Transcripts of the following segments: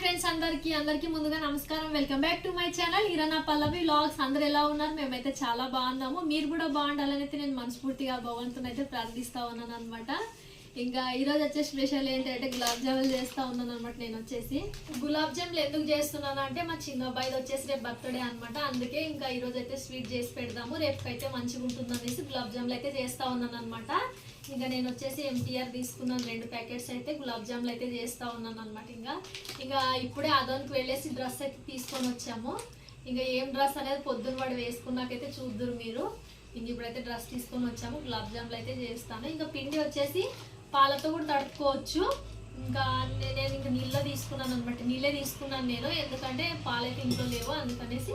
Friends అందరికి అందరికి ముందుగా నమస్కారం. Welcome back to my channel ఇరనా Pallavi vlogs అందరు ఎలా ఉన్నారు? మేమైతే చాలా బాగున్నాము. మీరు కూడా బాగుండాలని అయితే నేను మనస్ఫూర్తిగా భగవంతుని అయితే ప్రార్థిస్తా ఉన్నాను అనమాట ఇంకా ఈరోజు వచ్చే స్పెషల్ ఏంటంటే గులాబ్ జాములు చేస్తా ఉన్నాను అనమాట నేను వచ్చేసి. గులాబ్ జాములు ఎందుకు చేస్తున్నాను అంటే మా చిన్న అబ్బాయిది వచ్చేసి రేపు బర్త్డే అనమాట అందుకే ఇంకా ఈరోజు అయితే స్వీట్ చేసి పెడదాము. రేపుకైతే మంచిగా ఉంటుంది అనేసి గులాబ్ జాములు అయితే చేస్తా ఉన్నాను అనమాట ఇంకా నేను వచ్చేసి ఎంటీఆర్ తీసుకున్నాను. రెండు ప్యాకెట్స్ అయితే గులాబ్ జాములు అయితే చేస్తా ఉన్నాను అనమాట ఇంకా. ఇంకా ఇప్పుడే అదోనికి వెళ్ళేసి డ్రెస్ అయితే తీసుకొని వచ్చాము. ఇంకా ఏం డ్రెస్ అనేది పొద్దున్న వాడు వేసుకున్నాకైతే చూద్దరు మీరు. ఇంక ఇప్పుడైతే డ్రెస్ తీసుకొని వచ్చాము. గులాబ్ జాములు అయితే చేస్తాను. ఇంకా పిండి వచ్చేసి పాలతో కూడా తడుపుకోవచ్చు. ఇంకా నేను ఇంకా నీళ్ళ తీసుకున్నాను అనమాట నీళ్ళే తీసుకున్నాను నేను. ఎందుకంటే పాలైతే ఇంట్లో లేవు. అందుకనేసి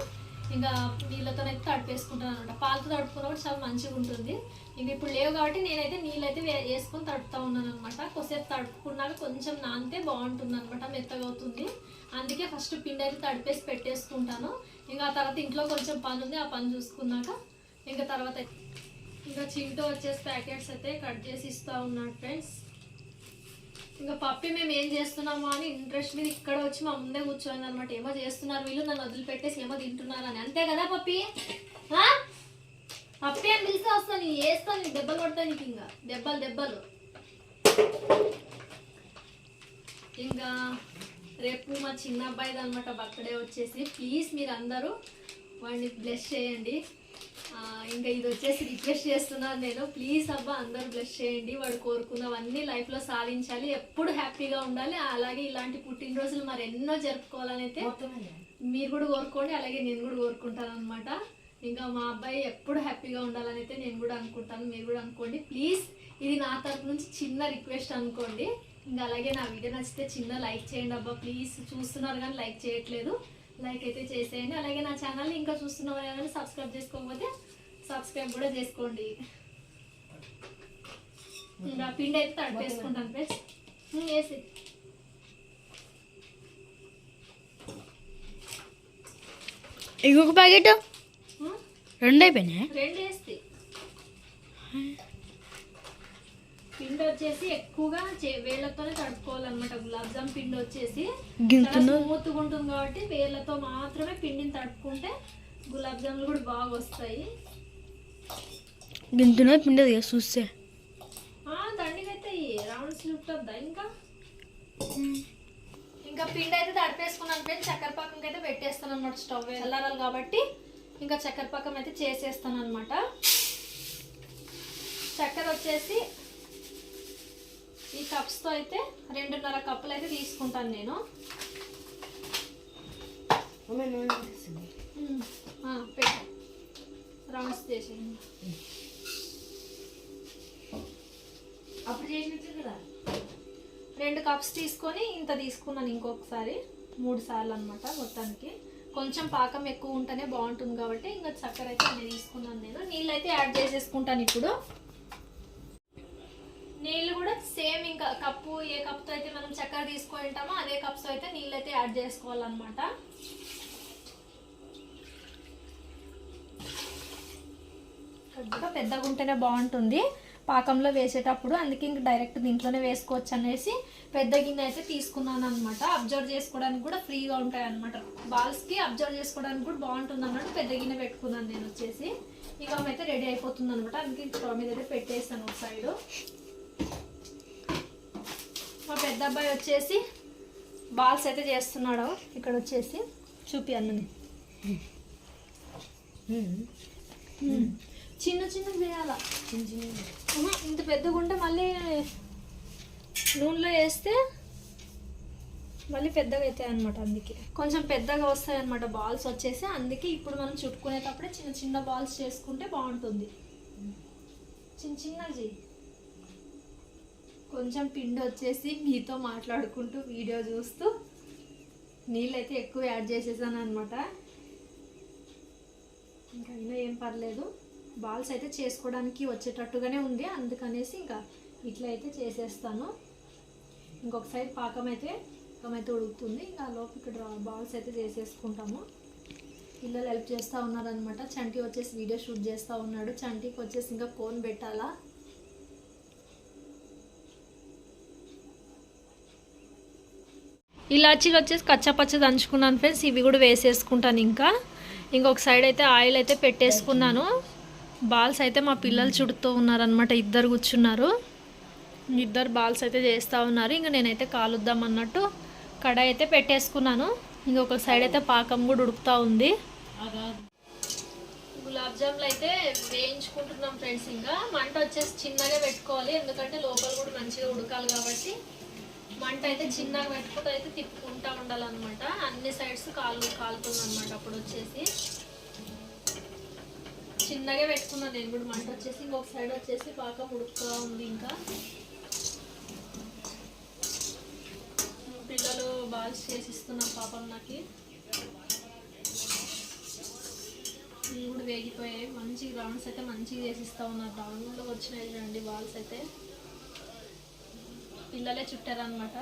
ఇంకా నీళ్ళతోనైతే తడిపేసుకుంటాను అనమాట పాలతో తడుపుకున్న కూడా చాలా మంచిగా ఉంటుంది. ఇంక ఇప్పుడు లేవు కాబట్టి నేనైతే నీళ్ళైతే వేసుకొని తడుపుతా ఉన్నాను అనమాట కొద్దిసేపు తడుపుకున్నాక కొంచెం నానితే బాగుంటుంది అనమాట మెత్తగా అవుతుంది. అందుకే ఫస్ట్ పిండి అయితే తడిపేసి పెట్టేసుకుంటాను. ఇంకా ఆ తర్వాత ఇంట్లో కొంచెం పని ఉంది. ఆ పని చూసుకున్నాక ఇంకా తర్వాత అయితే- ఇంకా చింటూ వచ్చేసి ప్యాకెట్స్ అయితే కట్ చేసి ఇస్తా ఉన్నాడు ఫ్రెండ్స్. ఇంకా పప్పి మేము ఏం చేస్తున్నామా అని ఇంట్రెస్ట్ మీద ఇక్కడ వచ్చి మా ముందే కూర్చోండి అనమాట ఏమో చేస్తున్నారు వీళ్ళు నన్ను వదిలిపెట్టేసి ఏమో తింటున్నారు అని. అంతే కదా పప్పి? పప్పి అని పిలిస్తే వస్తాను నేను వేస్తాను నీకు దెబ్బలు కొడతాను నీకు ఇంకా. దెబ్బలు దెబ్బలు. ఇంకా రేపు మా చిన్న అబ్బాయిది అనమాట బర్త్డే వచ్చేసి. ప్లీజ్ మీరు అందరూ వాడిని బ్లెస్ చేయండి. ఇంకా ఇది వచ్చేసి రిక్వెస్ట్ చేస్తున్నాను నేను. ప్లీజ్ అబ్బా అందరూ బ్లెస్ చేయండి. వాడు కోరుకున్నవన్నీ లైఫ్లో సాధించాలి. ఎప్పుడు హ్యాపీగా ఉండాలి. అలాగే ఇలాంటి పుట్టినరోజులు మరి ఎన్నో జరుపుకోవాలని అయితే మీరు కూడా కోరుకోండి. అలాగే నేను కూడా కోరుకుంటాను అనమాట ఇంకా మా అబ్బాయి ఎప్పుడు హ్యాపీగా ఉండాలని అయితే నేను కూడా అనుకుంటాను. మీరు కూడా అనుకోండి. ప్లీజ్ ఇది నా తరపు నుంచి చిన్న రిక్వెస్ట్ అనుకోండి. ఇంకా అలాగే నా వీడియో నచ్చితే చిన్న లైక్ చేయండి అబ్బా. ప్లీజ్ చూస్తున్నారు కానీ లైక్ చేయట్లేదు. లైక్ అయితే చేసేయండి. అలాగే నా ఛానల్ని ఇంకా చూస్తున్నారు కానీ సబ్స్క్రైబ్ చేసుకోకపోతే సబ్స్క్రైబ్ కూడా చేసుకోండి. పిండి అయితే తడిపేసుకుంటాను ఫ్రెండ్స్. వేసి. ఇంకొక ప్యాకెట్? రెండు అయిపోయినాయి? రెండు వేస్తే. పిండి వచ్చేసి ఎక్కువగా చే- వేళ్ళతోనే తడుపుకోవాలన్నమాట. గులాబ్ జామ్ పిండి వచ్చేసి గింతును? స్మూత్గా ఉంటుంది కాబట్టి వేళ్ళతో మాత్రమే పిండిని తడుపుకుంటే గులాబ్ జాములు కూడా బాగా వస్తాయి. గింతున పిండదు కదా చూస్తే. ఆ దండిగైతే రౌండ్ స్లిప్ అవుద్దా ఇంకా? ఇంకా పిండి అయితే తడిపేసుకున్నాను ఫ్రెండ్స్. చక్కెర పాకం అయితే పెట్టేస్తాను అనమాట స్టవ్. చల్లారాలి కాబట్టి ఇంకా చక్కెర పాకం అయితే చేసేస్తాను అనమాట చక్కెర వచ్చేసి కప్స్తో అయితే రెండున్నర కప్పులు అయితే తీసుకుంటాను నేను. రౌండ్స్ చేసేయండి అప్పుడు చేసినట్టు కదా? రెండు కప్స్ తీసుకొని ఇంత తీసుకున్నాను ఇంకొకసారి. మూడు సార్లు అనమాట మొత్తానికి. కొంచెం పాకం ఎక్కువ ఉంటేనే బాగుంటుంది కాబట్టి ఇంకా చక్కెర అయితే అన్ని తీసుకున్నాను నేను. నీళ్ళు అయితే యాడ్ చేసేసుకుంటాను ఇప్పుడు. నీళ్ళు కూడా సేమ్ ఇంకా కప్పు ఏ కప్తో అయితే మనం చక్కెర తీసుకొని ఉంటామో అదే కప్స్ అయితే నీళ్ళు అయితే యాడ్ చేసుకోవాలన్నమాట. కొద్దిగా పెద్దగా ఉంటేనే బాగుంటుంది. పాకంలో వేసేటప్పుడు అందుకే ఇంక డైరెక్ట్ దీంట్లోనే వేసుకోవచ్చు అనేసి పెద్ద గిన్నె అయితే తీసుకున్నాను అనమాట అబ్జర్వ్ చేసుకోవడానికి కూడా ఫ్రీగా ఉంటాయి అనమాట బాల్స్కి అబ్జర్వ్ చేసుకోవడానికి కూడా బాగుంటుంది అన్నట్టు పెద్ద గిన్నె పెట్టుకున్నాను నేను వచ్చేసి. ఇక అయితే రెడీ అయిపోతుంది అనమాట అందుకే స్టవ్ మీద అయితే పెట్టేస్తాను ఒక సైడు. మా పెద్ద అబ్బాయి వచ్చేసి బాల్స్ అయితే చేస్తున్నాడు. ఇక్కడ వచ్చేసి చూపి అన్నది. చిన్న చిన్న చేయాలా ఇంత పెద్దగా ఉంటే మళ్ళీ నూనెలో వేస్తే మళ్ళీ పెద్దగా అవుతాయి అనమాట అందుకే. కొంచెం పెద్దగా వస్తాయి అనమాట బాల్స్ వచ్చేసి. అందుకే ఇప్పుడు మనం చుట్టుకునేటప్పుడే చిన్న చిన్న బాల్స్ చేసుకుంటే బాగుంటుంది. చిన్న చిన్నవి చెయ్యి కొంచెం పిండి వచ్చేసి మీతో మాట్లాడుకుంటూ వీడియో చూస్తూ నీళ్ళైతే ఎక్కువ యాడ్ చేసేసాను అనమాట ఇంకా అయినా ఏం పర్లేదు. బాల్స్ అయితే చేసుకోవడానికి వచ్చేటట్టుగానే ఉంది. అందుకనేసి ఇంకా ఇట్లా అయితే చేసేస్తాను. ఇంకొక సైడ్ పాకం అయితే పాకం అయితే ఉడుకుతుంది. ఇంకా లోపు ఇక్కడ బాల్స్ అయితే చేసేసుకుంటాము. పిల్లలు హెల్ప్ చేస్తూ ఉన్నారనమాట చంటి వచ్చేసి వీడియో షూట్ చేస్తూ ఉన్నాడు. చంటికి వచ్చేసి ఇంకా కోన్ పెట్టాలా? ఇలాచీలు వచ్చేసి కచ్చపచ్చ దంచుకున్నాను ఫ్రెండ్స్. ఇవి కూడా వేసేసుకుంటాను ఇంకా. ఇంకొక సైడ్ అయితే ఆయిల్ అయితే పెట్టేసుకున్నాను. బాల్స్ అయితే మా పిల్లలు చుడుతూ ఉన్నారనమాట ఇద్దరు కూర్చున్నారు. ఇద్దరు బాల్స్ అయితే చేస్తూ ఉన్నారు. ఇంకా నేనైతే కాలుద్దాం అన్నట్టు కడాయి అయితే పెట్టేసుకున్నాను. ఇంకొక సైడ్ అయితే పాకం కూడా ఉడుకుతూ ఉంది. గులాబ్ జామ్లు అయితే వేయించుకుంటున్నాం ఫ్రెండ్స్. ఇంకా మంట వచ్చేసి చిన్నగా పెట్టుకోవాలి. ఎందుకంటే లోపల కూడా మంచిగా ఉడకాలి కాబట్టి. మంట అయితే చిన్నగా పెట్టుకుంటూ అయితే తిప్పుకుంటా ఉండాలన్నమాట. అన్ని సైడ్స్ కాలు కాలుతుంది అనమాట అప్పుడు వచ్చేసి. చిన్నగా పెట్టుకున్నాను నేను కూడా. మంట వచ్చేసి ఇంకొక సైడ్ వచ్చేసి బాగా ఉడుకుతూ ఉంది ఇంకా. పిల్లలు బాగా చేసిస్తున్నారు పాపం నాకు. ఇవి కూడా వేగిపోయాయి. మంచి రౌండ్స్ అయితే మంచిగా చేసిస్తా ఉన్నారు. రౌండ్లో వచ్చినాయి చూడండి బాల్స్ అయితే. పిల్లలే చుట్టారనమాట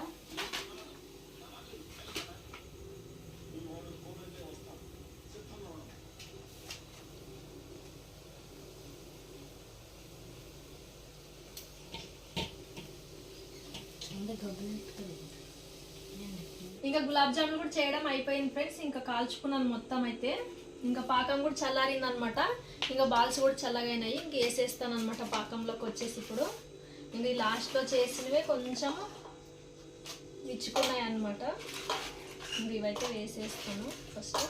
ఇంకా గులాబ్ జామున్ కూడా చేయడం అయిపోయింది ఫ్రెండ్స్. ఇంకా కాల్చుకున్నాను మొత్తం అయితే. ఇంకా పాకం కూడా చల్లారింది అనమాట ఇంకా బాల్స్ కూడా చల్లగైనాయి. ఇంక వేసేస్తాను అనమాట పాకంలోకి వచ్చేసి ఇప్పుడు. ఇది లాస్ట్లో చేసినవే కొంచెం విచ్చుకున్నాయి అనమాట ఇవైతే వేసేస్తాను ఫస్ట్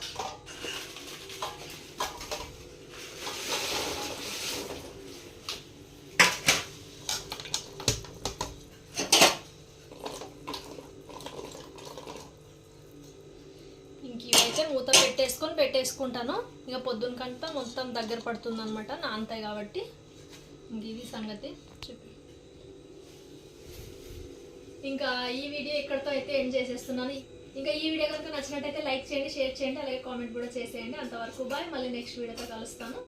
ఇంక ఇవైతే మూత పెట్టేసుకొని పెట్టేసుకుంటాను. ఇక పొద్దున కంటే మొత్తం దగ్గర పడుతుంది అనమాట నానతాయి కాబట్టి. ఇంక ఇది సంగతి. చెప్పి. ఇంకా ఈ వీడియో ఇక్కడతో అయితే ఎండ్ చేసేస్తున్నాను. ఇంకా ఈ వీడియో కనుక నచ్చినట్టయితే లైక్ చేయండి షేర్ చేయండి అలాగే కామెంట్ కూడా చేసేయండి. అంతవరకు బాయ్ మళ్ళీ నెక్స్ట్ వీడియోతో కలుస్తాను.